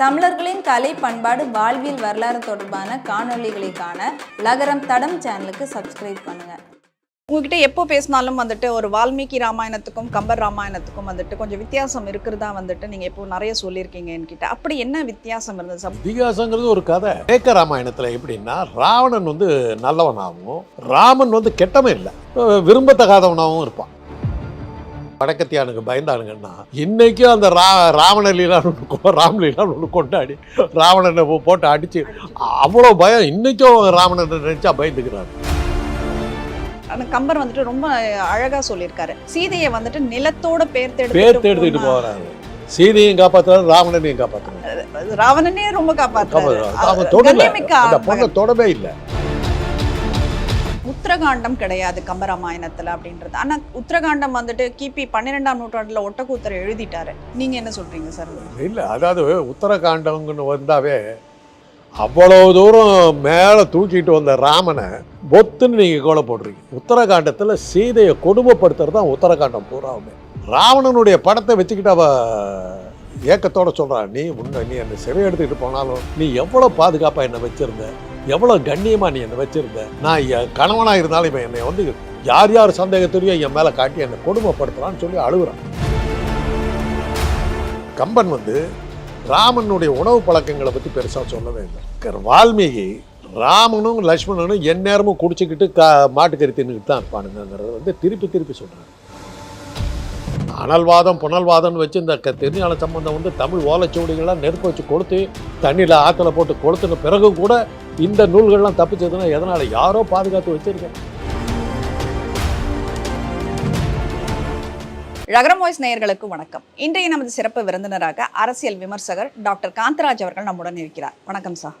தமிழர்களின் கலை பண்பாடு வாழ்வியல் வரலாறு தொடர்பான காணொளிகளை காண லகரம் தடம் சேனலுக்கு சப்ஸ்கிரைப் பண்ணுங்க. உங்ககிட்ட எப்போ பேசினாலும் வந்துட்டு ஒரு வால்மீகி ராமாயணத்துக்கும் கம்பர் ராமாயணத்துக்கும் வந்துட்டு கொஞ்சம் வித்தியாசம் இருக்கிறதா வந்துட்டு நீங்க இப்போ நிறைய சொல்லியிருக்கீங்க என்கிட்ட. அப்படி என்ன வித்தியாசம் இருந்தது சப் இதிகாசங்கிறது ஒரு கதை. ஏக்க ராமாயணத்தில் எப்படின்னா ராவணன் வந்து நல்லவனாகவும் ராமன் வந்து கெட்டவன் இல்லை. விரும்பத்தகாதவனாகவும் இருப்பான். வடக்கத்தியானுக்கு பயந்தானுங்கன்னா இன்னைக்கும் அந்த ரா ராவண லீலான்னு ஒண்ணு கொ- ராமலீலான்னு ஒன்று கொண்டாடி ராவணனை போட்டு அடிச்சு அவ்வளோ பயம் இன்னைக்கும் ராவணனை நினைச்சா பயந்துக்கிறாரு அந்த கம்பர் வந்துட்டு ரொம்ப அழகா சொல்லியிருக்காரு. சீதையை வந்துட்டு நிலத்தோட பேர் பேர் எடுத்துக்கிட்டு போகிறாரு சீதையும் காப்பாற்றுறாரு ராவணனையும் காப்பாற்றுறாரு போறாரு ராவணனே ரொம்ப பொண்ணை தொடவே இல்லை. உத்தரகாண்டம் கிடையாது கம்பராமாயணத்தில் அப்படின்றது. ஆனால் உத்தரகாண்டம் வந்துட்டு கிபி பன்னிரெண்டாம் நூற்றாண்டில் ஒட்டக்கூத்தர் எழுதிட்டாரு. நீங்கள் என்ன சொல்கிறீங்க சார்? இல்லை அதாவது உத்தரகாண்டம்னு வந்தாவே அவ்வளவு தூரம் மேலே தூக்கிட்டு வந்த ராமனை பொத்துன்னு நீங்கள் கோலை போடுறீங்க. உத்தரகாண்டத்தில் சீதையை கொடுமைப்படுத்துறது தான் உத்தரகாண்டம் பூராவுமே. ராவணனுடைய படத்தை வச்சுக்கிட்டு அவ ஏக்கத்தோட சொல்கிறான் நீ உன்னை நீ என்னை சிறை எடுத்துக்கிட்டு போனாலும் நீ எவ்வளோ பாதுகாப்பாக என்னை வச்சிருந்த? எவ்வளோ கண்ணியமாக நீ என்னை வச்சிருந்த? நான் என் கணவனாக இருந்தாலும் இப்போ என்னை வந்து யார் யார் சந்தேகத்துலையும் என் மேலே காட்டி என்னை கொடுமைப்படுத்துறான்னு சொல்லி அழுகுறான். கம்பன் வந்து ராமனுடைய உணவு பழக்கங்களை பற்றி பெருசாக சொல்லவே இல்லை. க- வால்மீகி ராமனும் லக்ஷ்மணனும் எந்நேரமும் குடிச்சிக்கிட்டு கா மாட்டுக்கறி தின்னுக்கிட்டு தான் இருப்பானுங்கிறத வந்து திருப்பி திருப்பி சொல்கிறாங்க அனல்வாதம் புனல்வாதம்னு வச்சு இந்த க- திருஞான சம்பந்தம் வந்து தமிழ் ஓலைச்சுவடிகளாக நெருப்பு வச்சு கொளுத்து தண்ணியில் ஆற்றுல போட்டு கொளுத்துன பிறகு கூட இந்த நூல்கள்லாம் தப்பிச்சதுன்னா எதனால்? யாரோ பாதுகாத்து வச்சிருக்கேன். ரகரம் வாய்ஸ் நேயர்களுக்கு வணக்கம். இன்றைய நமது சிறப்பு விருந்தினராக அரசியல் விமர்சகர் டாக்டர் காந்தராஜ் அவர்கள் நம்முடன் இருக்கிறார். வணக்கம் சார்.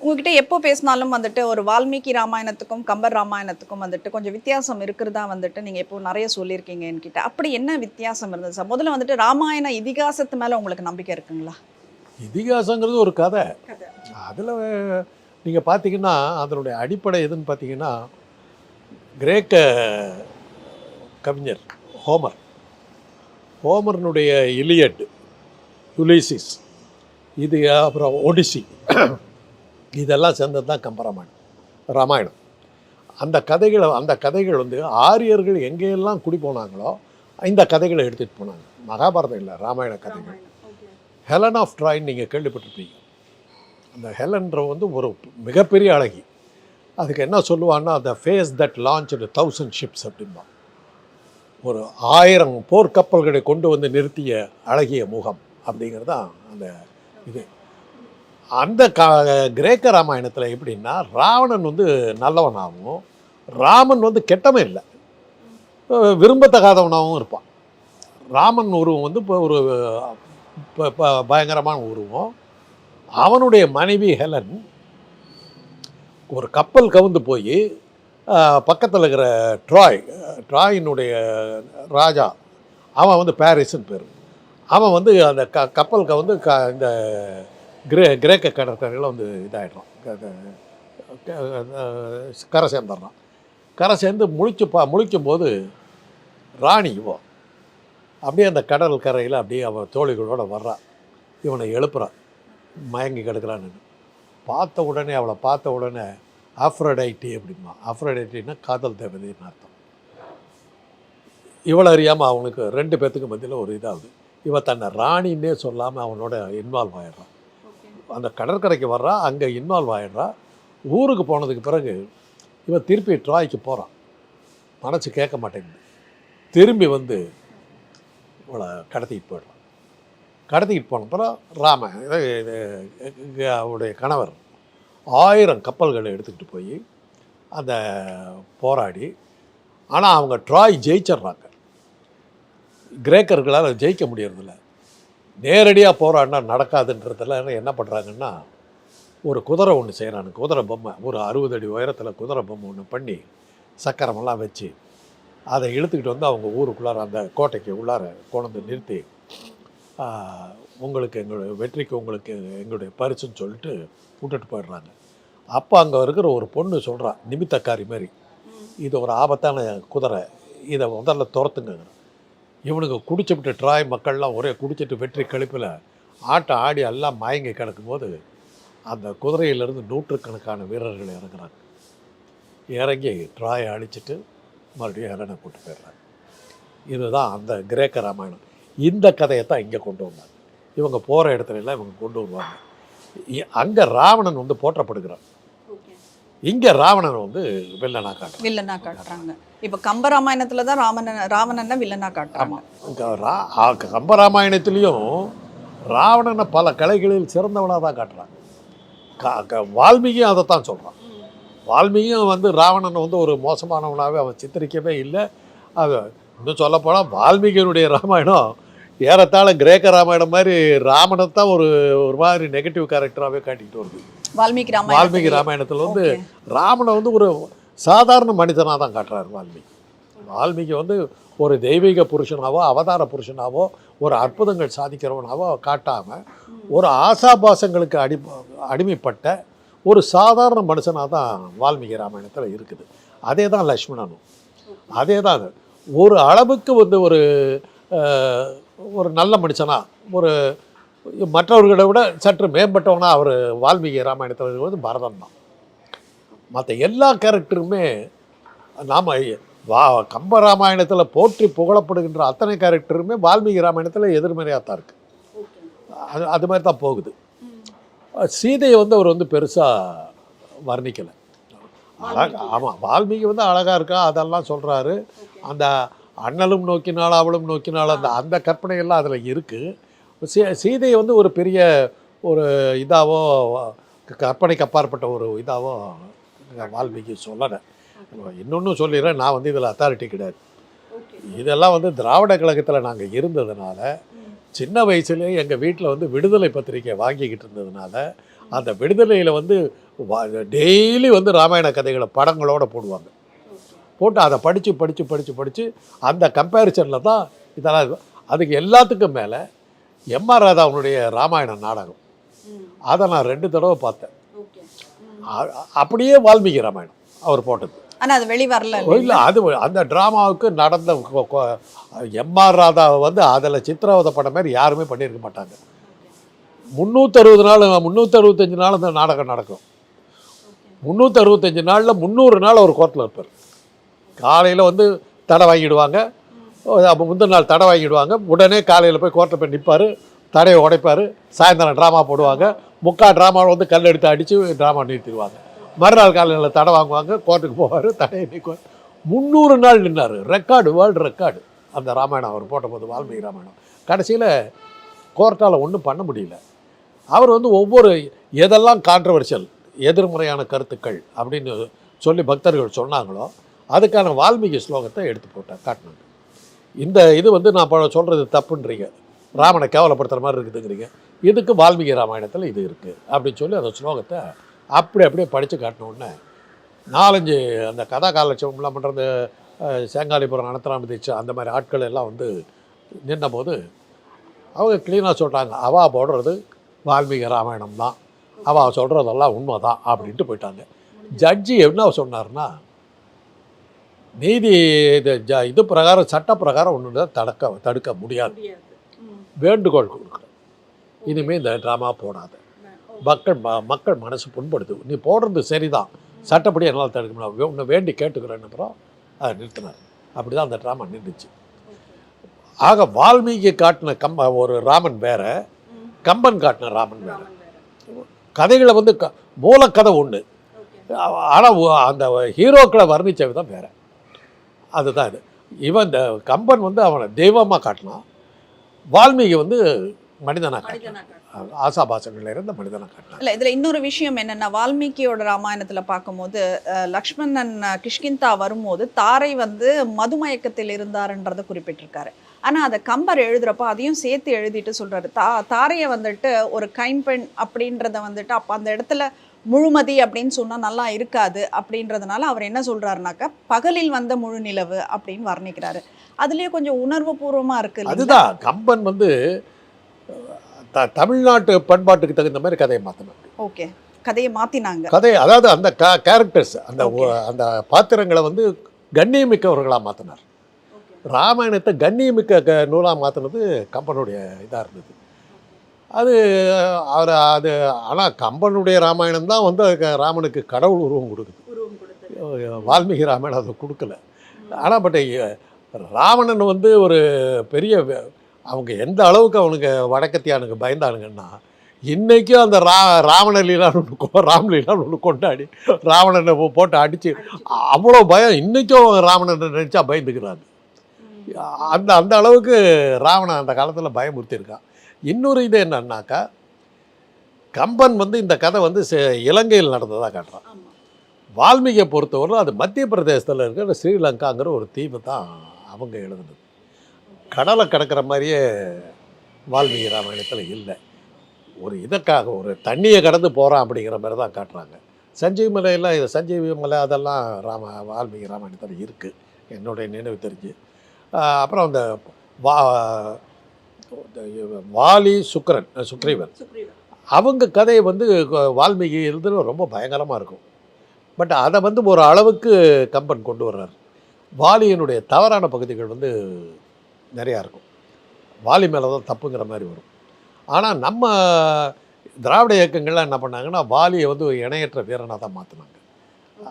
உங்ககிட்ட எப்போ பேசினாலும் வந்துட்டு ஒரு வால்மீகி ராமாயணத்துக்கும் கம்பர் ராமாயணத்துக்கும் வந்துட்டு கொஞ்சம் வித்தியாசம் இருக்கிறதா வந்துட்டு நீங்கள் எப்போ நிறைய சொல்லியிருக்கீங்க என்கிட்ட. அப்படி என்ன வித்தியாசம் இருந்தது சார்? முதல்ல வந்துட்டு ராமாயண இதிகாசத்து மேலே உங்களுக்கு நம்பிக்கை இருக்குங்களா? இதிகாசங்கிறது ஒரு கதை. அதில் நீங்கள் பார்த்தீங்கன்னா அதனுடைய அடிப்படை எதுன்னு பார்த்தீங்கன்னா கிரேக்க கவிஞர் ஹோமர். ஹோமர்னுடைய இலியட் யுலிசிஸ் இது அப்புறம் ஒடிசி. இதெல்லாம் சேர்ந்தது தான் கம்பராமாயணம் ராமாயணம். அந்த கதைகளை அந்த கதைகள் வந்து ஆரியர்கள் எங்கெல்லாம் குடி போனாங்களோ இந்த கதைகளை எடுத்துகிட்டு போனாங்க. மகாபாரதம் இல்லை ராமாயண கதைகள். ஹெலன் ஆஃப் ட்ராயின் நீங்கள் கேள்விப்பட்டிருப்பீங்க. அந்த ஹெலன்ற வந்து ஒரு மிகப்பெரிய அழகி. அதுக்கு என்ன சொல்லுவான்னா அந்த face that launch thousand ships அப்படின்பா ஒரு ஆயிரம் போர்க்கப்பல்களை கொண்டு வந்து நிறுத்திய அழகிய முகம் அப்படிங்கிறது தான் அந்த இது. அந்த கா கிரேக்க ராமாயணத்தில் எப்படின்னா ராவணன் வந்து நல்லவனாகவும் ராமன் வந்து கெட்டவன் இல்லை. விரும்பத்தகாதவனாகவும் இருப்பான். ராமன் உருவம் வந்து இப்போ ஒரு பயங்கரமான உருவம். அவனுடைய மனைவி ஹெலன் ஒரு கப்பல் கவுந்து போய் பக்கத்தில் இருக்கிற ட்ராய் ட்ராயினுடைய ராஜா அவன் வந்து பாரிஸ்ன்னு பேர். அவன் வந்து அந்த க கப்பல் கவுந்து க இந்த கிரே கிரேக்க கடற்கரையில் வந்து இதாகிடுறான் க- கரை சேர்ந்துடுறான். கரை சேர்ந்து முழிச்சு பா முழிக்கும் போது ராணி இவோ. அப்படியே அந்த கடல் கரையில் அப்படியே அவன் தோழிகளோட வர்றா. இவனை எழுப்புறான் மயங்கி கிடக்குறான்னு பார்த்த உடனே அவளை பார்த்த உடனே ஆஃப்ரோடைட்டி அப்படிமா ஆஃப்ரோடைட்டின்னா காதல் தேவதைன்னு அர்த்தம். இவளை அறியாமல் அவனுக்கு ரெண்டு பேர்த்துக்கு மத்தியில் ஒரு இதாகுது இவ தன்னை ராணின்னே சொல்லாமல் அவனோட இன்வால்வ் ஆயிடுறான் அந்த கடற்கரைக்கு வர்றா அங்கே இன்வால்வ் ஆயிடுறா. ஊருக்கு போனதுக்கு பிறகு இவன் திருப்பி ட்ராய்க்கு போகிறான் மனசு கேட்க மாட்டேங்குது. திரும்பி வந்து இவளை கடத்திட்டு போயிடுறான் கடத்திக்கிட்டு போன அப்புறம் ராமன் அவருடைய கணவர் ஆயிரம் கப்பல்களை எடுத்துக்கிட்டு போய் அந்த போராடி ஆனால் அவங்க ட்ராய் ஜெயிச்சிடுறாங்க. கிரேக்கர்களால் ஜெயிக்க முடியறதில்ல. நேரடியாக போராடினா நடக்காதுன்றதுல என்ன பண்ணுறாங்கன்னா ஒரு குதிரை ஒன்று செய்கிறானு குதிரை பொம்மை ஒரு அறுபது அடி உயரத்தில் குதிரை பொம்மை ஒன்று பண்ணி சக்கரமெல்லாம் வச்சு அதை இழுத்துக்கிட்டு வந்து அவங்க ஊருக்குள்ளார அந்த கோட்டைக்கு உள்ளார கொண்டு வந்து நிறுத்தி உங்களுக்கு எங்களுடைய வெற்றிக்கு உங்களுக்கு எங்களுடைய பரிசுன்னு சொல்லிட்டு விட்டுட்டு போயிடுறாங்க. அப்போ அங்கே இருக்கிற ஒரு பொண்ணு சொல்கிறா நிமித்தக்காரி மாதிரி இது ஒரு ஆபத்தான குதிரை இதை முதல்ல துரத்துங்க. இவனுக்கு குடிச்சுவிட்டு ட்ராய் மக்கள்லாம் ஒரே குடிச்சிட்டு வெற்றி கழிப்பில் ஆட்டம் ஆடி எல்லாம் மயங்கி கிடக்கும்போது அந்த குதிரையிலிருந்து நூற்றுக்கணக்கான வீரர்கள் இறங்குறாங்க. இறங்கி ட்ராயை அழிச்சிட்டு மறுபடியும் ஹெலனை கூட்டு போயிடுறாங்க. இதுதான் அந்த கிரேக்க ராமாயணம். இந்த கதையை தான் இங்கே கொண்டு வந்தாங்க. இவங்க போகிற இடத்துல எல்லாம் இவங்க கொண்டு வருவாங்க. அங்கே ராவணன் வந்து போற்றப்படுகிறான். இங்கே ராவணன் வந்து வில்லனா காட்டுறான். வில்லனா காட்டுறாங்க. இப்ப கம்பராமாயணத்துல தான் ராமன் ராவணனை வில்லனா காட்டுறாங்க. கம்பராமாயணத்துலேயும் ராவணனை பல கலைகளில் சிறந்தவனாக தான் காட்டுறாங்க க- அதை தான் சொல்கிறான் வால்மீகியும் வந்து ராவணனை வந்து ஒரு மோசமானவனாகவே அவன் சித்தரிக்கவே இல்லை. அது இன்னும் சொல்லப்போனால் வால்மீகியினுடைய ராமாயணம் ஏறத்தாழ கிரேக்க ராமாயணம் மாதிரி ராமனை தான் ஒரு ஒரு மாதிரி நெகட்டிவ் கேரக்டராகவே காட்டிக்கிட்டு வருது. வால்மீகி ராமாயணம் வால்மீகி ராமாயணத்தில் வந்து ராமனை வந்து ஒரு சாதாரண மனிதனாக தான் காட்டுறாரு வால்மீகி. வால்மீகி வந்து ஒரு தெய்வீக புருஷனாவோ அவதார புருஷனாவோ ஒரு அற்புதங்கள் சாதிக்கிறவனாவோ காட்டாமல் ஒரு ஆசாபாசங்களுக்கு அடி அடிமைப்பட்ட ஒரு சாதாரண மனுஷனாக தான் வால்மீகி ராமாயணத்தில் இருக்குது. அதே தான் லக்ஷ்மணனும் அதே. தான். ஒரு அளவுக்கு வந்து ஒரு ஒரு நல்ல மனுஷனா ஒரு மற்றவர்களை விட சற்று மேம்பட்டவனா அவர் வால்மீகி ராமாயணத்தில் இருக்கிறது பரதன் தான் மற்ற எல்லா கேரக்டருமே நாம் வா கம்ப ராமாயணத்தில் போற்றி புகழப்படுகின்ற அத்தனை கேரக்டருமே வால்மீகி ராமாயணத்தில் எதிர்மறையாக தான் இருக்குது அது அது மாதிரி தான் போகுது. சீதையை வந்து அவர் வந்து பெருசாக வர்ணிக்கலை. அழகா ஆமாம் வால்மீகி வந்து அழகாக இருக்கா அதெல்லாம் சொல்கிறாரு அந்த அண்ணலும் நோக்கினாள் அவளும் நோக்கினாள் அந்த அந்த கற்பனையெல்லாம் அதில் இருக்குது சீ சீதையை வந்து ஒரு பெரிய ஒரு இதாவோ கற்பனைக்கு அப்பாற்பட்ட ஒரு இதாவோ வால்மீகி சொல்லலை. இன்னொன்று சொல்லிடுறேன் நான் வந்து இதில் அத்தாரிட்டி கிடையாது. இதெல்லாம் வந்து திராவிட கழகத்தில் நாங்கள் இருந்ததுனால சின்ன வயசுலேயே எங்கள் வீட்டில் வந்து விடுதலை பத்திரிக்கை வாங்கிக்கிட்டு இருந்ததுனால அந்த விடுதலையில் வந்து டெய்லி வந்து ராமாயண கதைகளை படங்களோட போடுவாங்க. போட்டு அதை படித்து படித்து படித்து படித்து அந்த கம்பேரிசனில் தான் இதெல்லாம் இது. அதுக்கு எல்லாத்துக்கும் மேலே எம்ஆர் ராதாவுடைய ராமாயண நாடகம். அதை நான் ரெண்டு தடவை பார்த்தேன். அப்படியே வால்மீகி ராமாயணம் அவர் போட்டது. ஆனால் அது வெளி வரல இல்லை அது அந்த ட்ராமாவுக்கு நடந்த எம்ஆர் ராதா வந்து அதில் சித்திரவதை படம் மாதிரி யாருமே பண்ணியிருக்க மாட்டாங்க. முந்நூற்றறுபது நாள் முந்நூற்றறுபத்தஞ்சு நாள் அந்த நாடகம் நடக்கும். முந்நூற்றறுபத்தஞ்சு நாளில் முந்நூறு நாள் அவர் கோர்ட்டில் இருப்பார். காலையில் வந்து தடை வாங்கிடுவாங்க. அப்போ முந்தின நாள் தடை வாங்கிடுவாங்க. உடனே காலையில் போய் கோர்ட்டில் போய் நிற்பார் தடையை உடைப்பார். சாயந்தரம் ட்ராமா போடுவாங்க. முக்கால் ட்ராமாவை வந்து கல் எடுத்து அடித்து ட்ராமா நிறுத்திடுவாங்க. மறுநாள் காலையில் தடை வாங்குவாங்க கோர்ட்டுக்கு போவார் தடை நீக்குவார். முந்நூறு நாள் நின்னார். ரெக்கார்டு வேர்ல்டு ரெக்கார்டு அந்த ராமாயணம் அவர் போட்டபோது வால்மீகி ராமாயணம். கடைசியில் கோர்ட்டால் ஒன்றும் பண்ண முடியல. அவர் வந்து ஒவ்வொரு எதெல்லாம் கான்ட்ரவர்ஷியல் எதிர்மறையான கருத்துக்கள் அப்படின்னு சொல்லி பக்தர்கள் சொன்னாங்களோ அதுக்கான வால்மீகி ஸ்லோகத்தை எடுத்து போட்டார் காட்டினாங்க இந்த இது வந்து நான் இப்போ சொல்கிறது தப்புன்றீங்க. ராமனை கேவலப்படுத்துகிற மாதிரி இருக்குதுங்கிறீங்க. இதுக்கு வால்மீகி ராமாயணத்தில் இது இருக்குது அப்படின்னு சொல்லி அந்த ஸ்லோகத்தை அப்படி அப்படியே படித்து காட்டின உடனே நாலஞ்சு அந்த கதா காலட்சம்லாம் பண்ணுறது சேங்காலிபுரம் அனந்தராம தீட்சை அந்த மாதிரி ஆட்கள் எல்லாம் வந்து நின்னபோது அவங்க க்ளீனாக சொல்லிட்டாங்க அவா போடுறது வால்மீகி ராமாயணம் தான். அவள் சொல்கிறதெல்லாம் உண்மை தான் அப்படின்ட்டு போயிட்டாங்க. ஜட்ஜி என்ன சொன்னார்னா நீதி இது ஜ இது பிரகாரம் சட்ட பிரகாரம் ஒன்று தடுக்க தடுக்க முடியாது. வேண்டுகோள் கொடுக்குறேன் இனிமேல் இந்த ட்ராமா போடாத. மக்கள் ம மக்கள் மனசு புண்படுது. நீ போடுறது சரிதான். சட்டப்படி என்னால் தடுக்க முடியாது. உன்னை வேண்டி கேட்டுக்கிறேன்னு அப்புறம் அதை நிறுத்தினார். அப்படி தான் அந்த ட்ராமா நின்றுச்சு. ஆக வால்மீகி காட்டின கம்ப ஒரு ராமன் வேற கம்பன் காட்டின ராமன் வேற. கதைகளை வந்து க மூலக்கதை ஒன்று ஆனால் அந்த ஹீரோக்களை வர்ணித்த விதம் வேற. அதுதான் இது. இவன் இந்த கம்பன் வந்து அவனை தெய்வமாக காட்டினான். வால்மீகி வந்து மனிதனாக காட்டினான் ஆசாபாசங்களில் இருந்த மனிதனாக காட்டினான் இல்ல இதுல இன்னொரு விஷயம் என்னன்னா வால்மீகியோட ராமாயணத்துல பார்க்கும்போது லக்ஷ்மணன் கிஷ்கிந்தா வரும்போது தாரை வந்து மதுமயக்கத்தில் இருந்தாருன்றத குறிப்பிட்டிருக்காரு. ஆனா அதை கம்பர் எழுதுறப்ப அதையும் சேர்த்து எழுதிட்டு சொல்றாரு. தா தாரையை வந்துட்டு ஒரு கைம்பெண் அப்படின்றத வந்துட்டு அப்ப அந்த இடத்துல முழுமதி அப்படின்னு சொன்னா நல்லா இருக்காது அப்படின்றதுனால அவர் என்ன சொல்றாருனாக்கா பகலில் வந்த முழு நிலவு அப்படின்னு வர்ணிக்கிறாரு. அதுலயே கொஞ்சம் உணர்வு பூர்வமா இருக்கு இல்லைங்களா? அதுதான் கம்பன் வந்து த தமிழ்நாட்டு பண்பாட்டுக்கு தகுந்த மாதிரி கதையை மாற்றினான் ஓகே. கதையை மாத்தினாங்க. கதை அதாவது அந்த க கேரக்டர்ஸ் அந்த அந்த பாத்திரங்களை வந்து கண்ணியமிக்கவர்களாக மாற்றினார் ராமாயணத்தை கண்ணியமிக்க க நூலாக மாற்றினது கம்பனுடைய இதாக இருந்தது. அது அவர் அது ஆனால் கம்பனுடைய ராமாயணம் தான் வந்து ராமனுக்கு கடவுள் உருவம் கொடுக்குது. வால்மீகி ராமாயணம் அதை கொடுக்கல. ஆனால் பட் ராவணன் வந்து ஒரு பெரிய அவங்க எந்த அளவுக்கு அவனுக்கு வடக்கத்தியானுக்கு பயந்தானுங்கன்னா இன்றைக்கும் அந்த ரா ராவண லீலான்னு ஒன்று கொ- ராமலீலான்னு ஒன்று கொண்டாடி ராவணனை போட்டு அடித்து அவ்வளோ பயம். இன்றைக்கும் ராவணனை நினச்சா பயந்துக்கிறாங்க. அந்த அந்த அளவுக்கு ராவணன் அந்த காலத்தில் பயமுறுத்தியிருக்கான். இன்னொரு இது என்னன்னாக்கா கம்பன் வந்து இந்த கதை வந்து செ- இலங்கையில் நடந்ததாக காட்டுறான். வால்மீகியை பொறுத்தவரை அது மத்திய பிரதேசத்தில் இருக்கிற ஸ்ரீலங்காங்கிற ஒரு தீவு தான் அவங்க எழுதுனது. கடலை கடக்கிற மாதிரியே வால்மீகி ராமாயணத்தில் இல்லை. ஒரு இதற்காக ஒரு தண்ணியை கடந்து போகிறான் அப்படிங்கிற மாதிரி தான் காட்டுறாங்க. சஞ்சீவ் மலையெல்லாம் இது சஞ்சீவி மலை அதெல்லாம் ராம வால்மீகி ராமாயணத்தில் இருக்குது என்னுடைய நினைவு தெரிஞ்சு. அப்புறம் அந்த வா வாலி சுக்கரன் சுக்ரீவன். அவங்க கதை வந்து வால்மீகி எழுதுன ரொம்ப பயங்கரமாக இருக்கும். பட் அதை வந்து ஒரு அளவுக்கு கம்பன் கொண்டு வர்றார். வாலியினுடைய தவறான பகுதிகள் வந்து நிறையா இருக்கும். வாலி மேலே தான் தப்புங்கிற மாதிரி வரும். ஆனால் நம்ம திராவிட இயக்கங்கள்லாம் என்ன பண்ணாங்கன்னா வாலியை வந்து ஒரு இணையற்ற வீரனாக தான் மாற்றினாங்க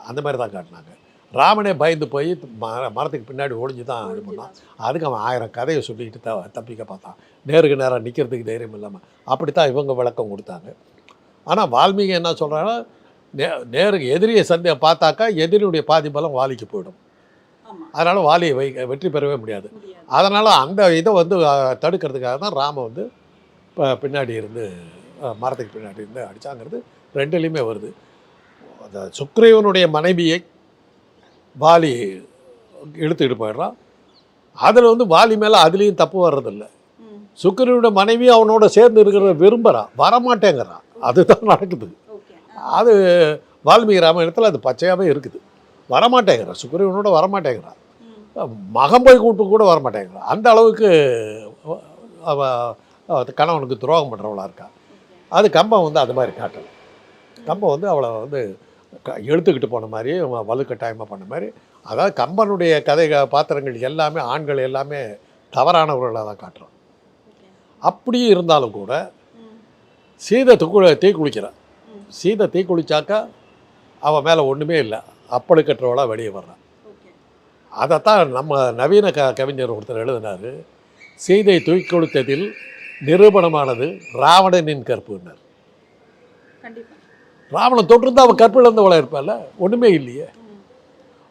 அந்த மாதிரி தான் காட்டினாங்க. ராமனே பயந்து போய் ம மரத்துக்கு பின்னாடி ஒளிஞ்சு தான் இது பண்ணான். அதுக்கு அவன் ஆயிரம் கதையை சொல்லிக்கிட்டு த தப்பிக்க பார்த்தான். நேருக்கு நேராக நிற்கிறதுக்கு தைரியம் இல்லாமல் அப்படி தான் இவங்க விளக்கம் கொடுத்தாங்க. ஆனால் வால்மீகி என்ன சொல்கிறாங்கன்னா நே நேருக்கு எதிரியை சந்தையை பார்த்தாக்கா எதிரியுடைய பாதி பலம் வாலிக்கு போயிடும். அதனால் வாலியை வை வெற்றி பெறவே முடியாது. அதனால் அந்த இதை வந்து தடுக்கிறதுக்காக தான் ராம வந்து இப்போ பின்னாடி இருந்து மரத்துக்கு பின்னாடி இருந்து அடித்தாங்கிறது ரெண்டுலேயுமே வருது. அந்த சுக்ரீவனுடைய மனைவியை வாலி இழுத்துக்கிட்டு போயிடுறான். அதில் வந்து வாலி மேலே அதுலேயும் தப்பு வர்றதில்ல. சுக்கிரனுடைய மனைவி அவனோட சேர்ந்து இருக்கிற விரும்புகிறான் வரமாட்டேங்கிறான் அதுதான் நடக்குது. அது வால்மீகி ராமாயணத்தில் அது பச்சையாகவே இருக்குது. வரமாட்டேங்கிறான் சுக்கிரவனோட வரமாட்டேங்கிறான் மகன் போய் கூப்பிட்டு கூட வரமாட்டேங்கிறான் அந்த அளவுக்கு கணவனுக்கு துரோகம் பண்ணுறவளா இருக்கா. அது கம்பம் வந்து அது மாதிரி காட்டல. கம்பம் வந்து அவளை வந்து க- போன மாதிரி வலுக்கட்டாயமாக பண்ண மாதிரி. அதாவது கம்பனுடைய கதை பாத்திரங்கள் எல்லாமே ஆண்கள் எல்லாமே தவறானவர்களாக தான் காட்டுறான். அப்படியும் இருந்தாலும் கூட சீதை துக்கு தீ குளிக்கிறான் சீதை தீ குளிச்சாக்கா அவன் மேலே ஒன்றுமே இல்லை. அப்படி கட்டுறவளாக வெளியே வர்றான். அதைத்தான் நம்ம நவீன க கவிஞர் ஒருத்தர் எழுதினார் சீதை தூக்கி கொடுத்ததில் நிரூபணமானது ராவணனின் கற்புன்னார். ராவணன் தொட்டிருந்தா அவன் கற்பு இழந்தவளாக இருப்பாள்ல ஒன்றுமே இல்லையே.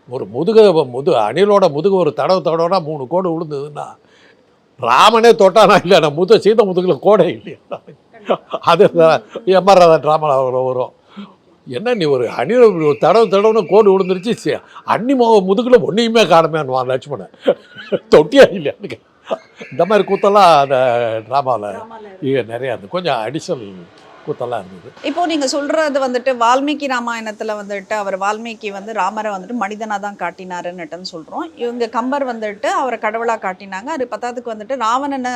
ஒரு முதுக முது அணிலோட முதுகு ஒரு தடவை தடவைனா மூணு கோடு விழுந்ததுன்னா ராமனே தொட்டானா இல்லைண்ணா முது சீத முதுகில் கோடை இல்லையா. அது எம்ஆர் ட்ராமாவில் வரும் என்ன நீ ஒரு அணி தடவை தடவைன்னு கோடு விழுந்துருச்சு? அண்ணி முக முதுகில் ஒன்றையுமே காணுமேன்னு லட்சுமணன். தொட்டியா இல்லையான்னு இந்த மாதிரி கூத்தெல்லாம் அந்த ட்ராமாவில் நிறையா இருந்தது. கொஞ்சம் அடிஷனல் கூத்தெல்லாம் இருந்தது. இப்போ நீங்க சொல்றது வந்துட்டு வால்மீகி ராமாயணத்துல வந்துட்டு அவர் வால்மீகி வந்து ராமரை வந்துட்டு மனிதனா தான் காட்டினாருன்னுட்டுன்னு சொல்றோம். இவங்க கம்பர் வந்துட்டு அவரை கடவுளா காட்டினாங்க. அது பத்தாவதுக்கு வந்துட்டு ராவணனை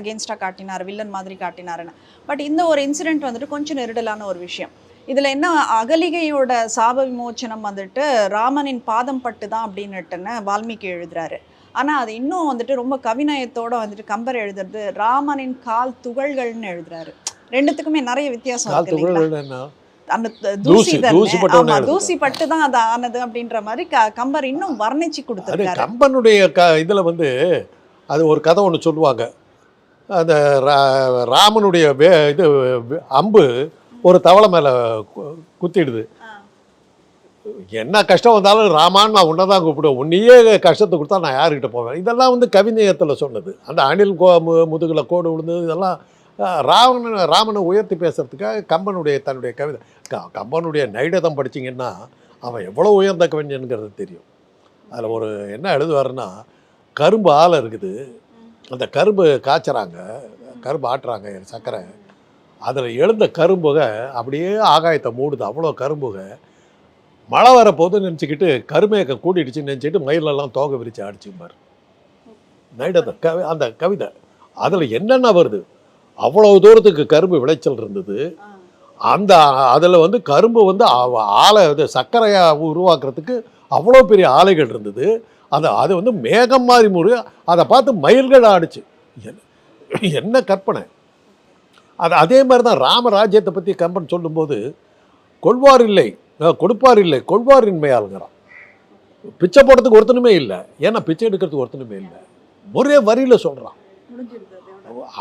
அகேன்ஸ்டா காட்டினார் வில்லன் மாதிரி காட்டினாருன்னு. பட் இந்த ஒரு இன்சிடென்ட் வந்துட்டு கொஞ்சம் நெருடலான ஒரு விஷயம். இதுல என்ன அகலிகையோட சாப விமோச்சனம் வந்துட்டு ராமனின் பாதம் பட்டு தான் அப்படின்னுட்டுன்னு வால்மீகி எழுதுறாரு. ஆனா அது இன்னும் வந்துட்டு ரொம்ப கவிநயத்தோட வந்துட்டு கம்பர் எழுதுறது ராமனின் கால் துகள்கள்னு எழுதுறாரு. ரெண்டுத்துக்குமே நிறைய வித்தியாசம் இருக்கு அந்த தூசி, பட்டு ஒண்ணு ஆமா, எழுதுறாரு. தூசி பட்டு தான் அது ஆனது அப்படின்ற மாதிரி கம்பர் இன்னும் வர்ணிச்சு அது கொடுத்துருக்காரு. கம்பனுடைய க இதில் வந்து அது ஒரு கதை ஒன்று சொல்லுவாங்க. அந்த ராமனுடைய இது அம்பு ஒரு தவளை மேலே குத்திடுது. என்ன கஷ்டம் வந்தாலும் ராமான்னு நான் உன்னை தான் கூப்பிடுவேன். உன்னையே கஷ்டத்தை கொடுத்தா நான் யாருக்கிட்ட போவேன்? இதெல்லாம் வந்து கவிநயத்தில் சொன்னது. அந்த அணில் கோ மு- முதுகுல கோடு விழுந்தது இதெல்லாம் ராவணன் ராமனை உயர்த்தி பேசுறதுக்காக கம்பனுடைய தன்னுடைய கவிதை. க- கம்பனுடைய நைடதம் படிச்சீங்கன்னா அவன் எவ்வளோ உயர்ந்த கவிஞனுங்கிறது தெரியும். அதில் ஒரு என்ன எழுதுவாருன்னா கரும்பு ஆலை இருக்குது. அந்த கரும்பு காய்ச்சறாங்க கரும்பு ஆட்டுறாங்க சர்க்கரை அதில் எழுந்த கரும்புகை அப்படியே ஆகாயத்தை மூடுது. அவ்வளோ கரும்புகை. மழை வரப்போது நினச்சிக்கிட்டு கருமையை கூட்டிடுச்சுன்னு நினச்சிட்டு மயிலெல்லாம் தோகை விரிச்சு அடிச்சுப்பார் நைடத கவி அந்த கவிதை. அதில் என்னென்ன வருது? அவ்வளோ தூரத்துக்கு கரும்பு விளைச்சல் இருந்தது. அந்த அதில் வந்து கரும்பு வந்து ஆலை இது சர்க்கரையாக உருவாக்குறதுக்கு அவ்வளோ பெரிய ஆலைகள் இருந்தது. அந்த அது வந்து மேகம் மாதிரி முறை அதை பார்த்து மயில்கள் ஆடிச்சு. என்ன கற்பனை? அது அதே மாதிரி தான் ராமராஜ்யத்தை பற்றி கம்பன் சொல்லும்போது கொள்வார் இல்லை கொடுப்பார் இல்லை கொள்வாரின்மையாளுங்கிறான். பிச்சை போடுறதுக்கு ஒருத்தனுமே இல்லை. ஏன்னா பிச்சை எடுக்கிறதுக்கு ஒருத்தனுமே இல்லை. ஒரே வரியில் சொல்கிறான்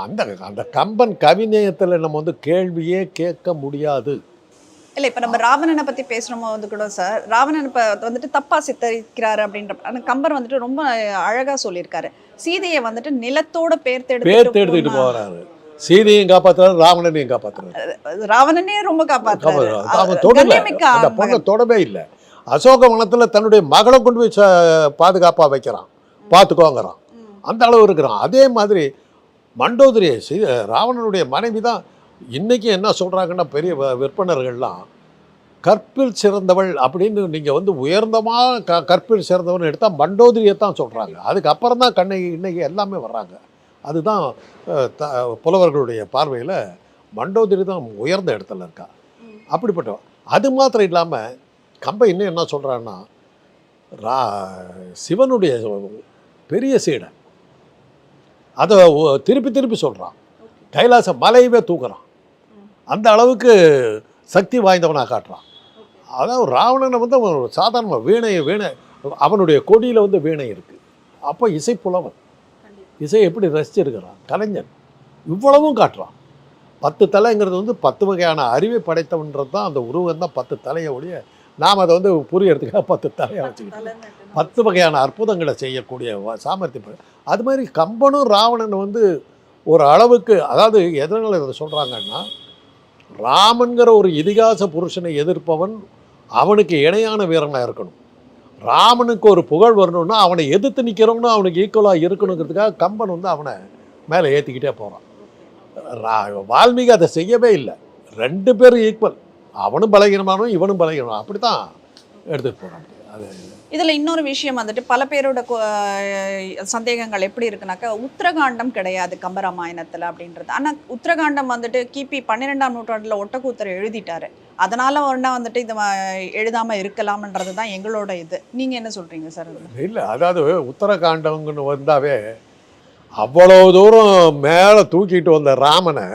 அந்த அந்த கம்பன் கவிநயத்தில் நம்ம வந்து கேள்வியே கேட்க முடியாது. இல்ல இப்ப நம்ம ராவணனை பத்தி பேசுறோம் வந்து கூட சார் ராவணன் இப்ப வந்துட்டு தப்பா சித்தரிக்கிறாரு அப்படின்ற ஆனா கம்பர் வந்துட்டு ரொம்ப அழகா சொல்லியிருக்காரு. சீதையை வந்துட்டு நிலத்தோட பேர் பேர்த்து எடுத்துக்கிட்டு போகிறாரு சீதையும் காப்பாத்துறாரு ராவணனையும் காப்பாத்துறாரு. ராவணனே ரொம்ப காப்பாத்துறாரு. பொண்ணை. தொடவே இல்லை. அசோகவனத்தில் தன்னுடைய மகளை கொண்டு போய் ச- பாதுகாப்பா வைக்கிறான். பார்த்துக்கோங்கிறான் அந்த அளவு இருக்கிறான். அதே மாதிரி மண்டோதரி ராவணனுடைய மனைவி தான் இன்றைக்கி என்ன சொல்கிறாங்கன்னா பெரிய விற்பனர்கள்லாம் கற்பில் சிறந்தவள் அப்படின்னு நீங்கள் வந்து உயர்ந்தமாக க கற்பில் சிறந்தவன் எடுத்தால் மண்டோதரியை தான் சொல்கிறாங்க அதுக்கப்புறம் தான் கண்ணகி இன்னைக்கு எல்லாமே வர்றாங்க. அதுதான் த புலவர்களுடைய பார்வையில் மண்டோதிரி தான் உயர்ந்த இடத்துல இருக்கா. அப்படிப்பட்ட அது மாத்திரம் இல்லாமல் கம்பை இன்னும் என்ன சொல்கிறான்னா ரா சிவனுடைய பெரிய சீடன் அதை திருப்பி திருப்பி சொல்கிறான் கைலாச மலையவே தூக்குறான். அந்த அளவுக்கு சக்தி வாய்ந்தவனாக காட்டுறான். அதாவது ராவணனை வந்து அவன் சாதாரணமாக சாதாரண வீணை வீணை அவனுடைய கொடியில் வந்து வீணை இருக்குது அப்போ இசைப்புலவன். இசை எப்படி ரசிச்சிருக்கிறான்? கலைஞன். இவ்வளவும் காட்டுறான். பத்து தலைங்கிறது வந்து பத்து வகையான அறிவை படைத்தவன்றது தான் அந்த உருவம் தான் பத்து தலையை ஒழிய நாம் அதை வந்து புரியறதுக்காக பத்து தலையை வச்சுக்கிட்டு பத்து வகையான அற்புதங்களை செய்யக்கூடிய சாமர்த்தியம் அது மாதிரி கம்பனும் ராவணன் வந்து ஒரு அளவுக்கு அதாவது எதனால் இதை சொல்கிறாங்கன்னா ராமன்கிற ஒரு இதிகாச புருஷனை எதிர்ப்பவன் அவனுக்கு இணையான வீரனாக இருக்கணும். ராமனுக்கு ஒரு புகழ் வரணும்னா அவனை எதிர்த்து நிற்கிறவனும் அவனுக்கு ஈக்குவலாக இருக்கணுங்கிறதுக்காக கம்பன் வந்து அவனை மேலே ஏற்றிக்கிட்டே போகிறான் வால்மீகி அதை செய்யவே இல்லை. ரெண்டு பேரும் ஈக்குவல் அவனும் பலகீனமானவன் இவனும் பலகீனமானவன். அப்படி தான் எடுத்துகிட்டு போகிறான் அது இதில் இன்னொரு விஷயம் வந்துட்டு பல பேரோட சந்தேகங்கள் எப்படி இருக்குனாக்கா உத்தரகாண்டம் கிடையாது கம்பராமாயணத்தில் அப்படின்றது. ஆனால் உத்தரகாண்டம் வந்துட்டு கிபி பன்னிரெண்டாம் நூற்றாண்டில் ஒட்டக்கூத்தர் எழுதிட்டாரு. அதனால் ஒன்றா வந்துட்டு இதை எழுதாமல் இருக்கலாம்ன்றது தான் எங்களோட இது. நீங்கள் என்ன சொல்கிறீங்க சார் இல்லை அதாவது உத்தரகாண்டம்னு வந்தாவே அவ்வளோ தூரம் மேலே தூக்கிட்டு வந்த ராமனை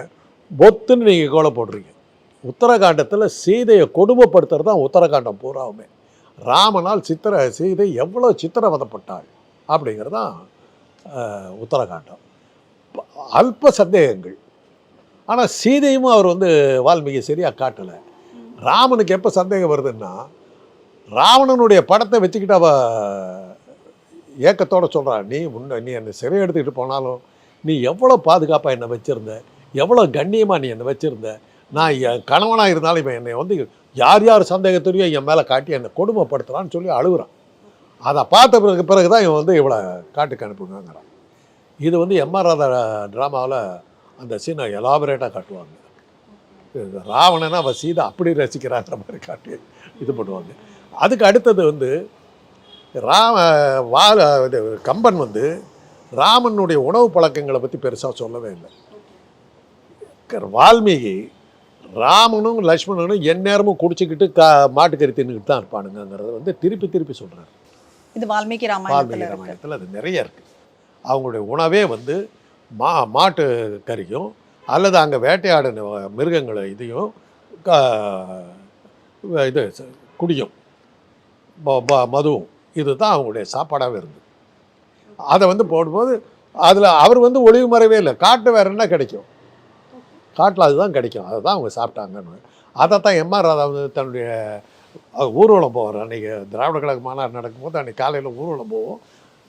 பொத்துன்னு நீங்கள் கோலை போடுறீங்க. உத்தரகாண்டத்தில் சீதையை கொடுமைப்படுத்துறது தான் உத்தரகாண்டம் பூராவுமே. ராமனால் சித்திர சீதை எவ்வளோ சித்திரவதப்பட்டாள் அப்படிங்கிறது தான் உத்தரகாண்டம். அல்ப சந்தேகங்கள். ஆனால் சீதையும் அவர் வந்து வால்மீகி சரியாக காட்டலை. ராமனுக்கு எப்போ சந்தேகம் வருதுன்னா ராவணனுடைய படத்தை வச்சுக்கிட்டு அவ ஏக்கத்தோட சொல்கிறா நீ முன்ன நீ என்னை சிறை எடுத்துக்கிட்டு போனாலும் நீ எவ்வளோ பாதுகாப்பாக என்னை வச்சுருந்த? எவ்வளோ கண்ணியமாக நீ என்னை வச்சுருந்த? நான் என் கணவனாக இருந்தாலும் இவன் என்னை வந்து யார் யார் சந்தேகத்துலையோ என் மேலே காட்டி என்னை கொடுமைப்படுத்துகிறான்னு சொல்லி அழுகுறான். அதை பார்த்த பிறகு பிறகு தான் இவன் வந்து இவ்வளோ காட்டுக்கு அனுப்புங்கிறான் இது வந்து எம்ஆர் ராதா ட்ராமாவில் அந்த சீனை எலாபரேட்டாக காட்டுவாங்க. ராவணனை அவள் சீதை அப்படி ரசிக்கிறாங்கிற மாதிரி காட்டி இது பண்ணுவாங்க. அதுக்கு அடுத்தது வந்து ராம வால இது கம்பன் வந்து ராமனுடைய உணவு பழக்கங்களை பற்றி பெருசாக சொல்லவே இல்லை. வால்மீகி ராமனும் லக்ஷ்மணனும் எந்நேரமும் குடிச்சிக்கிட்டு கா மாட்டுக்கறி தின்னுக்கிட்டு தான் இருப்பானுங்கிறத வந்து திருப்பி திருப்பி சொல்கிறார் இது வால்மீகி வால்மீகி ராமாயணத்தில் அது நிறைய இருக்குது அவங்களுடைய உணவே வந்து மா மாட்டு கறியும் அல்லது அங்கே வேட்டையாடின மிருகங்களை இதையும் இது குடியும். ப- இது மதுவும். இதுதான் அவங்களுடைய சாப்பாடாகவே இருந்தது. அதை வந்து போடும்போது அதில் அவர் வந்து ஒளிவு மறைவே இல்லை. காட்டு வேற என்ன கிடைக்கும்? காட்டில் அதுதான் கிடைக்கும். அதை தான் அவங்க சாப்பிட்டாங்கன்னு. அதை தான் எம்ஆர் ராதா வந்து தன்னுடைய ஊர்வலம் போவார். அன்றைக்கி திராவிட கழக மாநாடு நடக்கும்போது அன்றைக்கி காலையில் ஊர்வலம் போவோம்.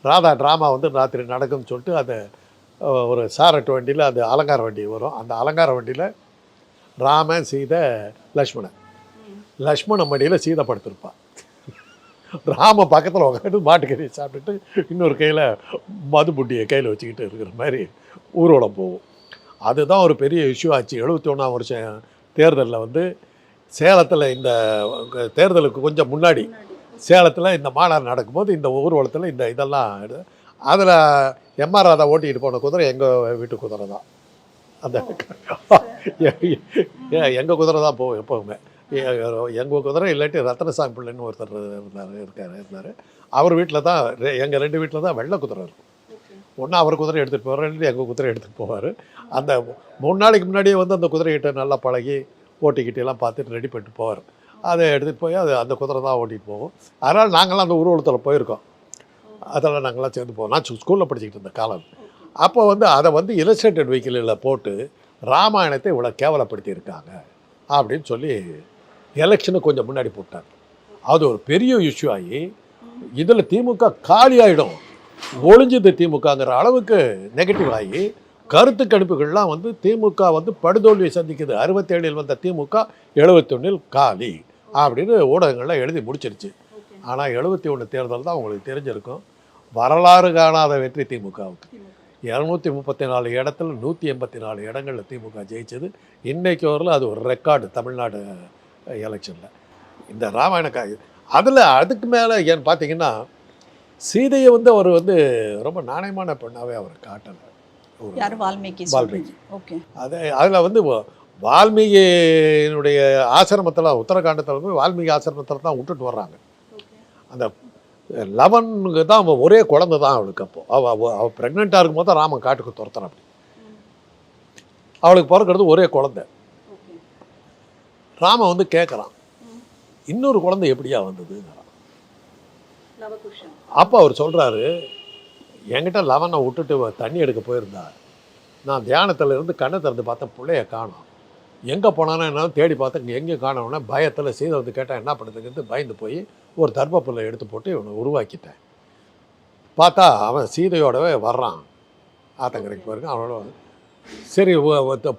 ராதா ட்ராமா வந்து ராத்திரி நடக்கும்னு சொல்லிட்டு அதை ஒரு சாரட்டு வண்டியில் அது அலங்கார வண்டி வரும். அந்த அலங்கார வண்டியில் ராமன் சீதை லக்ஷ்மணன். லக்ஷ்மண மடியில் சீதை படுத்திருப்பான் ராம பக்கத்தில் உட்காந்து மாட்டுக்கறி சாப்பிட்டுட்டு இன்னொரு கையில் மது புட்டியை கையில் வச்சுக்கிட்டு இருக்கிற மாதிரி ஊர்வலம் போகும் அதுதான் ஒரு பெரிய இஷ்யூ ஆச்சு. எழுபத்தி ஒன்றாம் வருஷம் தேர்தலில் வந்து சேலத்தில் இந்த தேர்தலுக்கு கொஞ்சம் முன்னாடி சேலத்தில் இந்த மாநாடு நடக்கும்போது இந்த ஊர்வலத்தில் இந்த இதெல்லாம் அதில் எம்ஆர் ராதா ஓட்டிகிட்டு போன குதிரை எங்கள் வீட்டு குதிரை தான். அந்த எங்கள் குதிரை தான் போகும் எப்போவுமே. எங்கள் குதிரை இல்லாட்டி ரத்னசாமி பிள்ளைன்னு ஒருத்தர் இருந்தார் இருக்கார் இருந்தார். அவர் வீட்டில் தான் எங்கள் ரெண்டு வீட்டில் தான் வெள்ளை குதிரை இருக்கும். ஒன்று அவர் குதிரை எடுத்துகிட்டு போவார் இல்லை எங்கள் குதிரை எடுத்துகிட்டு போவார். அந்த மூணு நாளைக்கு முன்னாடியே வந்து அந்த குதிரைகிட்ட நல்லா பழகி ஓட்டிக்கிட்டு எல்லாம் பார்த்துட்டு ரெடி பண்ணிட்டு போவார். அதை எடுத்துகிட்டு போய் அது அந்த குதிரை தான் ஓட்டிகிட்டு போவோம் அதனால் நாங்களாம் அந்த ஊர்வலத்தில் போயிருக்கோம். அதெல்லாம் நாங்களாம் சேர்ந்து போவோம் நான் ஸ்கூலில் படிச்சுக்கிட்டு இருந்த காலம். அப்போ வந்து அதை வந்து இலஸ்ட்ரேட்டட் வெஹிக்கிளில் போட்டு ராமாயணத்தை இவ்வளோ கேவலப்படுத்தியிருக்காங்க அப்படின்னு சொல்லி எலெக்ஷனை கொஞ்சம் முன்னாடி போட்டாங்க. அது ஒரு பெரிய இஷ்யூ ஆகி இதில் திமுக காலி ஆகிடும் ஒளிஞ்சது திமுகங்கிற அளவுக்கு நெகட்டிவ் ஆகி கருத்து கணிப்புகள்லாம் வந்து திமுக வந்து படுதோல்வியை சந்திக்குது. அறுபத்தேழில் வந்த திமுக எழுபத்தொன்னில் காலி அப்படின்னு ஊடகங்கள்லாம் எழுதி முடிச்சிருச்சு. ஆனால் எழுபத்தி ஒன்று தேர்தல் தான் உங்களுக்கு தெரிஞ்சிருக்கும். வரலாறு காணாத வெற்றி திமுகவுக்கு. இரநூத்தி முப்பத்தி நாலு இடத்துல நூற்றி எண்பத்தி நாலு இடங்களில் திமுக ஜெயிச்சது. இன்னைக்கு வரல அது ஒரு ரெக்கார்டு தமிழ்நாடு எலெக்ஷனில் இந்த ராமாயண காய் அதில் அதுக்கு மேலே ஏன்னு பார்த்தீங்கன்னா சீதையை வந்து அவர் வந்து ரொம்ப நாணயமான பெண்ணாவே அவர் காட்டலை. வால்மீகி வால்மீகி. ஓகே. அது அதில் வந்து வால்மீகியினுடைய ஆசிரமத்தில் உத்தரகாண்டத்தில் போய் வால்மீகி ஆசிரமத்தில் தான் விட்டுட்டு வர்றாங்க. அந்த லவனுக்கு தான் அவன் ஒரே குழந்தை தான் அவளுக்கு அப்போ. அவள் அவள் ப்ரெக்னெண்ட்டாக இருக்கும்போது தான் ராமன் காட்டுக்கு துரத்துறான் அப்படி. அவளுக்கு பிறக்கிறது ஒரே குழந்தை. ராமன் வந்து கேட்குறான் இன்னொரு குழந்தை எப்படியா வந்ததுங்கிறான். அப்போ அவர் சொல்கிறாரு என்கிட்ட லவனை விட்டுட்டு தண்ணி எடுக்க போயிருந்தா நான் தியானத்தில் இருந்து கண்ணை திறந்து பார்த்தேன் பிள்ளைய காணோம். எங்கே போனானோ என்ன தேடி பார்த்தேன் இங்கே எங்கே காணோம்னா பயத்தில் சீதை வந்து கேட்டால் என்ன பண்ணுறதுங்கிறது பயந்து போய் ஒரு தர்மப்புல்லை எடுத்து போட்டு இவனை உருவாக்கிட்டேன். பார்த்தா அவன் சீதையோடவே வர்றான். ஆத்தங்கரைக்கு பாருங்க அவனோட சரி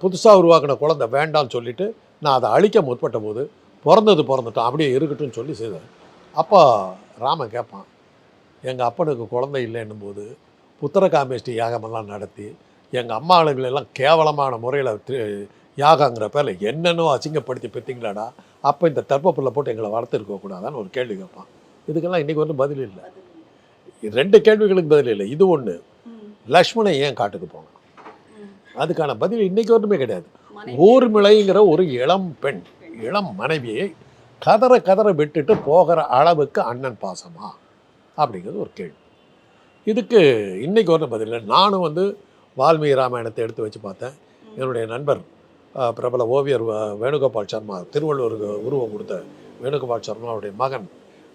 புதுசாக உருவாக்கின குழந்தை வேண்டாம்னு சொல்லிட்டு நான் அதை அழிக்க முற்பட்ட போது பிறந்தது பிறந்துட்டான். அப்படியே இருக்கட்டும்னு சொல்லி செய்தேன் அப்போ ராமன் கேட்பான் எங்கள் அப்பனுக்கு குழந்தை இல்லைன்னும் போது புத்திரகாமேஷ்டி யாகமெல்லாம் நடத்தி எங்கள் அம்மா ஆளுங்களெல்லாம் கேவலமான முறையில் யாகங்கிற பேரில் என்னென்னோ அசிங்கப்படுத்தி பெற்றீங்களாடா அப்போ இந்த தர்ப்பப்புல்ல போட்டு எங்களை வளர்த்துருக்க கூடாதான்னு ஒரு கேள்வி கேட்பான். இதுக்கெல்லாம் இன்றைக்கி வந்து பதில் இல்லை. ரெண்டு கேள்விகளுக்கு பதில் இல்லை. இது ஒன்று லக்ஷ்மணன் ஏன் காட்டுக்கு போனான்? அதுக்கான பதில் இன்னைக்கு ஒன்றுமே கிடையாது. ஊர்மிளைங்கிற ஒரு இளம் பெண் இளம் மனைவியை கதற கதற விட்டுட்டு போகிற அளவுக்கு அண்ணன் பாசமா? அப்படிங்கிறது ஒரு கேள்வி. இதுக்கு இன்னைக்கு ஒன்றும் பதில் இல்லை. நானும் வந்து வால்மீகி ராமாயணத்தை எடுத்து வச்சு பார்த்தேன். என்னுடைய நண்பர் பிரபல ஓவியர் வேணுகோபால் சர்மா திருவள்ளுவருக்கு உருவம் கொடுத்த வேணுகோபால் சர்மாவுடைய மகன்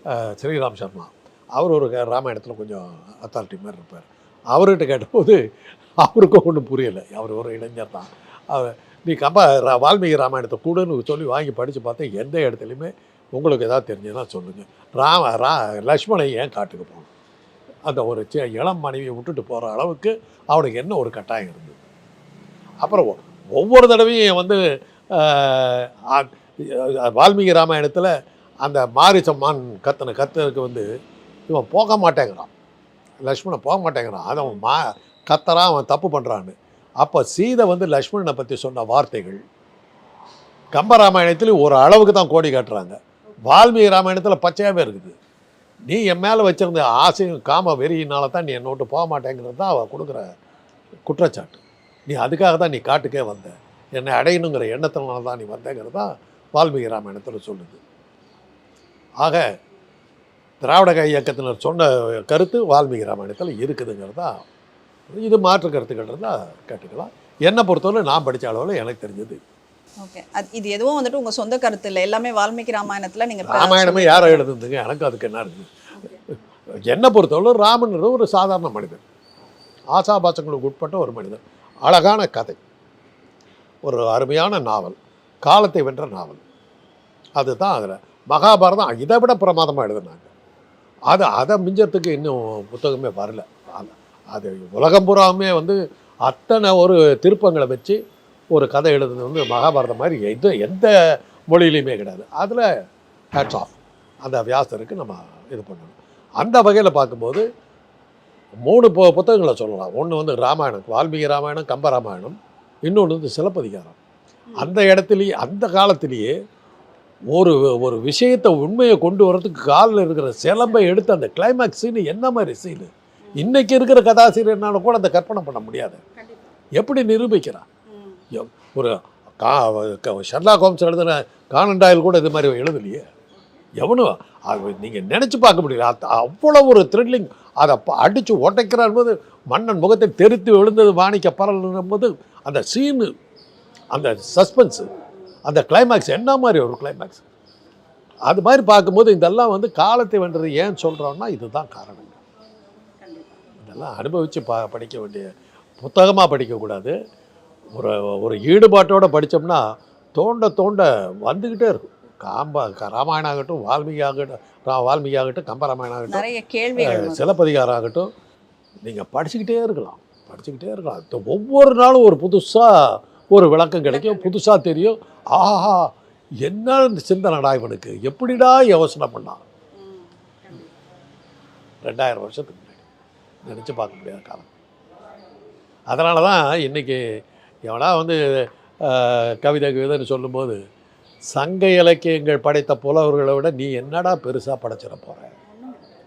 ஸ்ரீராம் சர்மா. அவர் ஒரு க- ராமாயணத்தில் கொஞ்சம் அத்தாரிட்டி மாதிரி இருப்பார். அவர்கிட்ட கேட்டபோது அவருக்கும் ஒன்றும் புரியலை. அவர் ஒரு இளைஞர் தான். அவர் நீ கம்பா ரா- வால்மீகி ராமாயணத்தை கூடன்னு சொல்லி வாங்கி படித்து பார்த்தா எந்த இடத்துலையுமே உங்களுக்கு எதாவது தெரிஞ்சதுன்னா சொல்லுங்கள் ராம ரா லக்ஷ்மணை ஏன் காட்டுக்கு போகணும்? அந்த ஒரு இளம் மனைவியை விட்டுட்டு போகிற அளவுக்கு அவனுக்கு என்ன ஒரு கட்டாயம் இருந்தது? அப்புறம் ஒவ்வொரு தடவையும் வந்து வால்மீகி ராமாயணத்தில் அந்த மாரிசம்மான் கத்தனை கத்தனுக்கு வந்து இவன் போக மாட்டேங்கிறான். லக்ஷ்மணன் போக மாட்டேங்கிறான். அதை அவன் மா கத்தராக அவன் தப்பு பண்ணுறான்னு அப்போ சீதை வந்து லக்ஷ்மணனை பற்றி சொன்ன வார்த்தைகள் கம்பராமாயணத்தில் ஒரு அளவுக்கு தான் கோடி காட்டுறாங்க. வால்மீகி ராமாயணத்தில் பச்சையாகவே இருக்குது. நீ என் மேலே வச்சிருந்த ஆசையும் காம வெறியினால தான் நீ என்னை விட்டு போக மாட்டேங்கிறது தான் அவள் கொடுக்குற குற்றச்சாட்டு. நீ அதுக்காக தான் நீ காட்டுக்கே வந்த. என்னை அடையணுங்கிற எண்ணத்தினால தான் நீ வந்தேங்கிறது தான் வால்மீகி ராமாயணத்தில் சொல்லுது. ஆக திராவிட கை இயக்கத்தினர் சொன்ன கருத்து வால்மீகி ராமாயணத்தில் இருக்குதுங்கிறது இது மாற்று கருத்துக்கள் இருந்தால் கேட்டுக்கலாம். என்னை பொறுத்தவரை நான் படித்த அளவில் எனக்கு தெரிஞ்சது. ஓகே அது இது எதுவும் வந்துட்டு உங்க சொந்த கருத்து இல்லை. எல்லாமே வால்மீகி ராமாயணத்துல நீங்க ப- ராமாயணமே யாரை எழுதுந்துங்க எனக்கு அதுக்கு என்ன இருக்குது என்னை பொறுத்தவரை ராமன்றது ஒரு சாதாரண மனிதன். ஆசாபாசங்களுக்கு உட்பட்ட ஒரு மனிதன். அழகான கதை. ஒரு அருமையான நாவல் காலத்தை வென்ற நாவல். அதுதான் அதில். மகாபாரதம் இதை விட பிரமாதமாக எழுதுனாங்க. அது அதை மிஞ்சத்துக்கு இன்னும் புத்தகமே வரல. அது- அது உலகம் பூராவுமே வந்து அத்தனை ஒரு திருப்பங்களை வச்சு ஒரு கதை எழுதுனது வந்து மகாபாரதம் மாதிரி எது எந்த மொழியிலையுமே கிடையாது. அதில் ஹேட்ஸ் ஆஃப் அந்த வியாசருக்கு நம்ம இது பண்ணணும். அந்த வகையில் பார்க்கும்போது மூணு பு புத்தகங்களை சொல்லலாம். ஒன்று வந்து ராமாயணம் வால்மீகி ராமாயணம் கம்ப ராமாயணம். இன்னொன்று வந்து சிலப்பதிகாரம். அந்த இடத்துலையே அந்த காலத்திலேயே ஒரு ஒரு விஷயத்தை உண்மையை கொண்டு வரதுக்கு காலில் இருக்கிற சிலம்பை எடுத்து அந்த கிளைமேக்ஸ் சீனு என்ன மாதிரி சீனு இன்னைக்கு இருக்கிற கதாசிரியர்னால கூட அந்த கற்பனை பண்ண முடியாது. எப்படி நிரூபிக்கிறான் ஒரு கா க- ஷெர்லாக் ஹோம்ஸ் எழுதின கானன் டாயில் கூட இது மாதிரி எழுதலையே. எவனும் நீங்கள் நினச்சி பார்க்க முடியல. அவ்வளோ ஒரு த்ரில்லிங் அதை அடித்து உடைக்கிறார் போது மன்னன் முகத்தை தெறித்து விழுந்தது மாணிக்க பரல் போது அந்த சீனு அந்த சஸ்பென்ஸு அந்த கிளைமேக்ஸ் என்ன மாதிரி ஒரு கிளைமேக்ஸ் அது மாதிரி பார்க்கும்போது இதெல்லாம் வந்து காலத்தை வென்றது ஏன் சொல்கிறோன்னா இதுதான் காரணம். இதெல்லாம் அனுபவித்து பா படிக்க வேண்டிய புத்தகமாக படிக்கக்கூடாது. ஒரு ஒரு ஈடுபாட்டோடு படித்தோம்னா தோண்ட தோண்ட வந்துக்கிட்டே இருக்கும். காம்பா ராமாயணம் ஆகட்டும் வால்மீகி ஆகட்டும் வால்மீகி ஆகட்டும் கம்பராமாயணம் ஆகட்டும் நிறைய. சிலப்பதிகாரம் ஆகட்டும் நீங்கள் படிச்சுக்கிட்டே இருக்கலாம் படிச்சுக்கிட்டே இருக்கலாம். ஒவ்வொரு நாளும் ஒரு புதுசாக ஒரு விளக்கம் கிடைக்கும் புதுசாக தெரியும். ஆஹா என்ன சிந்தனைடா இவனுக்கு? எப்படிடா யோசனை பண்ணான்? ரெண்டாயிரம் வருஷத்துக்கு முன்னாடி. நினச்சி பார்க்க முடியாத காலம். அதனால தான் இன்றைக்கி எவனா வந்து கவிதை கவிதைன்னு சொல்லும்போது சங்க இலக்கியங்கள் படைத்த புலவர்களை விட நீ என்னடா பெருசாக படைச்சிட போகிற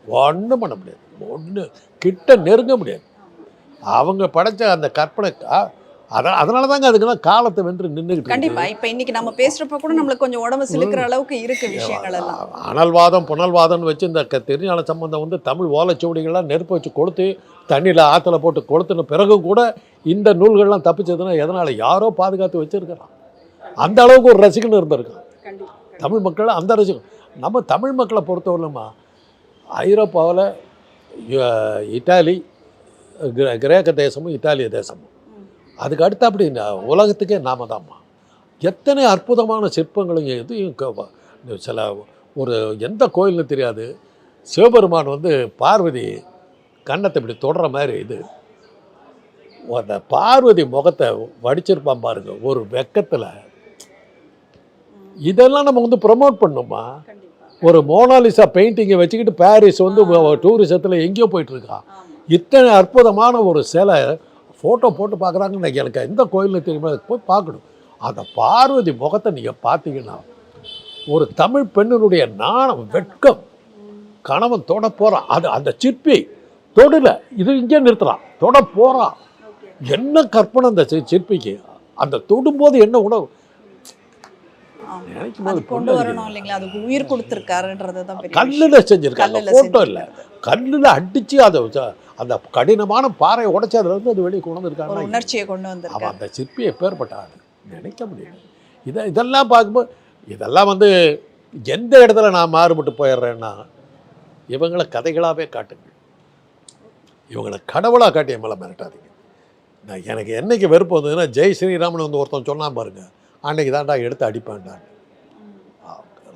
ஒன்றும் பண்ண முடியாது. ஒன்று கிட்ட நெருங்க முடியாது. அவங்க படைச்ச அந்த கற்பனை கா- அத அதனால தாங்க அதுக்கெல்லாம் காலத்தை வென்று நின்றுக்கிட்டு கண்டிப்பா. இப்ப இன்னைக்கு நம்ம பேசுறப்ப கூட நம்மளுக்கு கொஞ்சம் உடம்பு சிலுக்கிற அளவுக்கு இருக்கு விஷயங்கள் எல்லாம். அனல்வாதம் புனல்வாதம்னு வச்சு இந்த திருஞான சம்பந்தம் வந்து தமிழ் ஓலைச்சுவடிகள்லாம் நெருப்பு வச்சு கொளுத்து தண்ணியில் ஆற்றுல போட்டு கொளுத்துன பிறகும் கூட இந்த நூல்கள்லாம் தப்பிச்சதுன்னா எதனால்? யாரோ பாதுகாத்து வச்சிருக்கிறான். அந்த அளவுக்கு ஒரு ரசிகன் இருந்திருக்கான். தமிழ் மக்கள் அந்த ரசிகன். நம்ம தமிழ் மக்களை பொறுத்தவரையிலுமா ஐரோப்பாவில் இட்டாலி கிரே- கிரேக்க தேசமும் இத்தாலிய தேசமும். அதுக்கு அடுத்து அப்படி உலகத்துக்கே நாம தாம்மா எத்தனை அற்புதமான சிற்பங்களும் வ- சில ஒரு எந்த கோயில்னு தெரியாது. சிவபெருமான் வந்து பார்வதி கன்னத்தை இப்படி தொடுற மாதிரி இது. அந்த பார்வதி முகத்தை வடிச்சிருப்பான் பாருங்க ஒரு வெக்கத்தில். இதெல்லாம் நம்ம வந்து ப்ரமோட் பண்ணோமா? ஒரு மோனாலிசா பெயிண்டிங்கை வச்சுக்கிட்டு பாரிஸ் வந்து டூரிசத்தில் எங்கேயோ போயிட்டு இருக்கான் இத்தனை அற்புதமான ஒரு சிலை ஃபோட்டோ போட்டு பார்க்குறாங்கன்னு எனக்கு எந்த கோயிலில் தெரியுமா? போய் பார்க்கணும். அந்த பார்வதி முகத்தை நீங்கள் பார்த்தீங்கன்னா ஒரு தமிழ் பெண்ணினுடைய நாணம் வெட்கம் கணவன் தொட போகிறான் அது அந்த சிற்பி தொடல. இது இங்கே நிறுத்தலாம். தொட போகிறான் என்ன கற்பனை அந்த சிற்பிக்கு? அந்த தொடும்போது என்ன உணவு. நினைக்கும் போது கொண்டு. வரணும் இல்லைங்களா? அதுக்கு உயிர் கொடுத்திருக்காருன்றது தான். கல்லில் செஞ்சுருக்காங்க ஃபோட்டோ இல்லை. கல்லில் அடித்து அதை அந்த கடினமான பாறையை உடைச்சி அதுல இருந்து அது வெளியே கொண்டு வந்திருக்காங்க உணர்ச்சியை கொண்டு அவன் வந்திருக்காரு அந்த சிற்பி எப்பேற்பட்ட ஆள்? நினைக்க முடியல இதை இதெல்லாம் பார்க்கும்போது இதெல்லாம் வந்து எந்த இடத்துல நான் மாறுபட்டு போயிடுறேன்னா இவங்களை கதைகளாகவே காட்டுங்க இவங்களை கடவுளாக காட்டி என் மேலே மிரட்டாதீங்க. நான் எனக்கு என்னைக்கு வெறுப்பு வந்ததுன்னா ஜெய் ஸ்ரீராமன் வந்து ஒருத்தன் சொன்னான் பாருங்க. அன்னைக்கு தான்டா எடுத்து அடிப்பான்டான்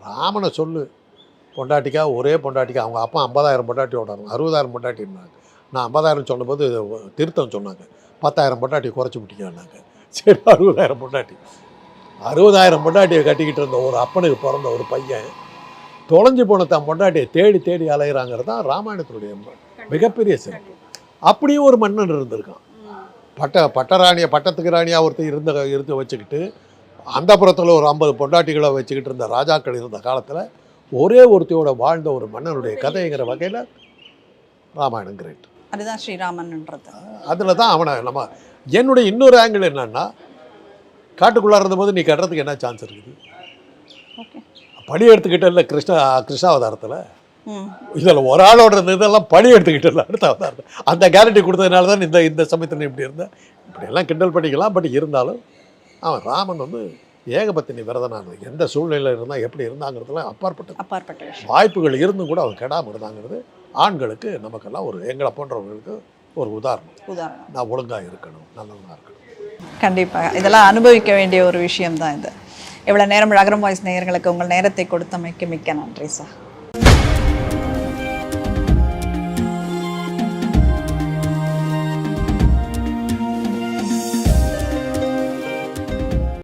ராமனை சொல்லு. பொண்டாட்டிக்கா ஒரே பொண்டாட்டிக்கா. அவங்க அப்பா ஐம்பதாயிரம் பொண்டாட்டி ஓடாங்க அறுபதாயிரம் பொண்டாட்டி இருந்தாங்க. நான் ஐம்பதாயிரம் சொன்னபோது திருத்தம் சொன்னாங்க. பத்தாயிரம் பொண்டாட்டி குறைச்சி விட்டீங்கன்னாங்க. சரி அறுபதாயிரம் பொண்டாட்டி. அறுபதாயிரம் பொண்டாட்டியை கட்டிக்கிட்டு இருந்த ஒரு அப்பனுக்கு பிறந்த ஒரு பையன் தொலைஞ்சு போன தன் பொண்டாட்டியை தேடி தேடி அலைகிறாங்கிறது தான் ராமாயணத்தினுடைய மிகப்பெரிய சிறப்பு. அப்படியும் ஒரு மன்னன் இருந்திருக்கான். பட்ட பட்டராணியை பட்டத்துக்கு ராணியாக ஒருத்தர் இருந்த இருந்து வச்சுக்கிட்டு அந்த புறத்தில் ஒரு ஐம்பது பொண்டாட்டிகளை வச்சுக்கிட்டு இருந்த ராஜாக்கள் இருந்த காலத்தில் ஒரே ஒருத்தியோட வாழ்ந்த ஒரு மன்னனுடைய கதைங்கிற வகையில் ராமாயணம் கிரேட் அதுதான் ஸ்ரீராமன்ன்றது அதில் தான் அவனை நம்ம என்னுடைய இன்னொரு ஆங்கிள் என்னன்னா காட்டுக்குள்ளார இருந்தபோது நீ கட்டுறதுக்கு என்ன சான்ஸ் இருக்குது? ஓகே. பழி எடுத்துக்கிட்டல கிருஷ்ண கிருஷ்ணாவதாரத்தில் இதில் ஒரு ஆளோட இருந்ததெல்லாம் பழி எடுத்துக்கிட்டல அடுத்த அவதாரத்தில் அந்த கேரண்டி கொடுத்ததுனால தான் இந்த இந்த சமயத்தில் இப்படி இருந்தேன் இப்படியெல்லாம் கிண்டல் பண்ணிக்கலாம் பட் இருந்தாலும் அவன் ராமன் வந்து ஏகபத்தினி விரதனானது. எந்த சூழ்நிலையில் இருந்தால் எப்படி இருந்தாங்கிறதுலாம் அப்பாற்பட்டது. அப்பாற்பட்ட விஷயம். வாய்ப்புகள் இருந்தும் கூட அவன் கெடாமல் இருந்தாங்கிறது ஆண்களுக்கு நமக்கெல்லாம் ஒரு எங்களை போன்றவர்களுக்கு ஒரு உதாரணம். உதாரணம். நான் ஒழுங்காக இருக்கணும் நல்லவனாக இருக்கணும். கண்டிப்பாக இதெல்லாம் அனுபவிக்க வேண்டிய ஒரு விஷயம் தான் இது. இவ்வளோ நேரம் அகரம் வாய்ஸ் நேயர்களுக்கு உங்கள் நேரத்தை கொடுத்தமைக்கு மிக்க நன்றி சார்.